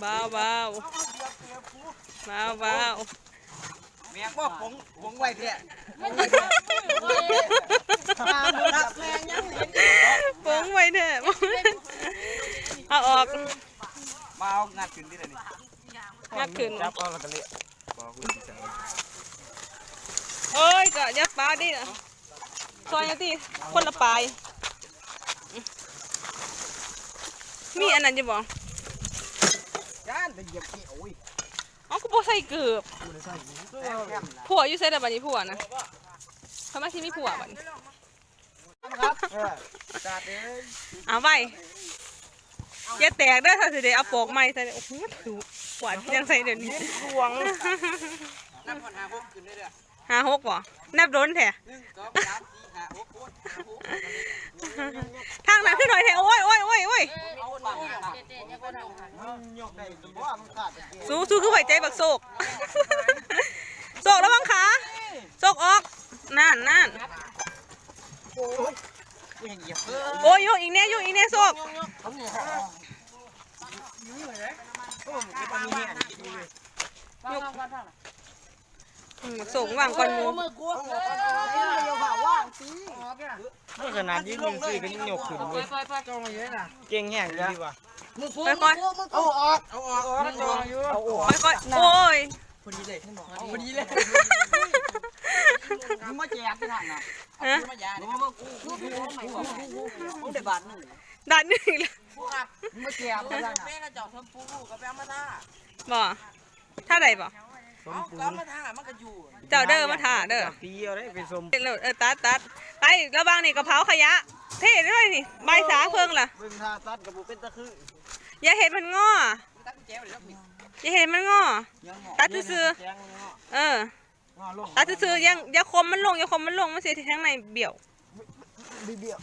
เบาเบาเบาเบาแม่บ่ผงผงไว้เด้อปงไว้เถอะเอาออกมาเอางัดขึ้นดิเด้อนี่งัดขึ้นจับเอาแล้วก็เละบ่คุยสิจังเอ้ยก็ยัดปลาดิซอยเอาที่คนละปลายมีอันนั้นจะบอกย่านแต่เหยียบขี้โอ้ยอ๋อกูบ่ใส่เกือบอยู่ในไส้แซ่บแซ่บล่ะผัวอยู่ใส่แต่บัดนี้ผัวนะทำไมที่มีผัวบัดนี้ครับเออจัดเอ้ยเอาไว้อย่าแตกเด้อถ้าสิได้เอาปอกใหม่ใส่โอ้โหดูหวานยังใส่เดี๋ยวนี้หวงนับคนหาพวกขึ้นได้เด้อหาหกบ่นับโดนแท้1 2 3 4 5 6ทางนั้นขึ้นหน่อยแท้โอ้ยโอ้ยโอ้ยโอ้ย เอ สู้สู้คือไหวใจบักโศกโศกแล้วบังขาโศกออกนั่นนั่นโอ้ยยังเหยียบเออโอ้ยยกอีกแน่โยอีกแน่โศกผมเนี่ยโอ้ยมันก็มีเนี่ยดูเลยอืมบักโศกวางก่อนมูมือกูเดียวผ่างสิเมื่อขนาดยืนยืนซื้อก็ยังยกขึ้นเลยเก่งแห้งดีว่ะ มือกูค่อยเอาออกเอาออกเอาออกเอาออกๆค่อยๆโอ้ยพอดีเลยท่านบอกพอดีเลยมึงมาแจกที่ท่านน่ะฮะมายาเนี่ยมึงกูกูกูกูมึงได้บาทหนึ่งดันนี่อีกแล้วกูครับมึงมาแจกที่ท่านน่ะแม่ก็เจาะทำปูกับแปมาท่าบ่ท่าใดบ่สมเอาปูก็นมาท่ามันก็อยู่เจ้าเด้อมาท่าเด้อตีเอาได้ไปสมเออเออตัดตัดไประวังนี่กระเพราขยะเท่ด้วยนี่ใบสาเพิ่งล่ะเบิ่งท่าตัดกับบุเป็นตะคือ อย่าเห็นมันงออย่าเห็นมันงอตัดซื้อเออตัดซื้อยังอย่าคมมันลงอย่าคมมันลงมันเสียที่ข้างในเบี้ยวเบี่ยว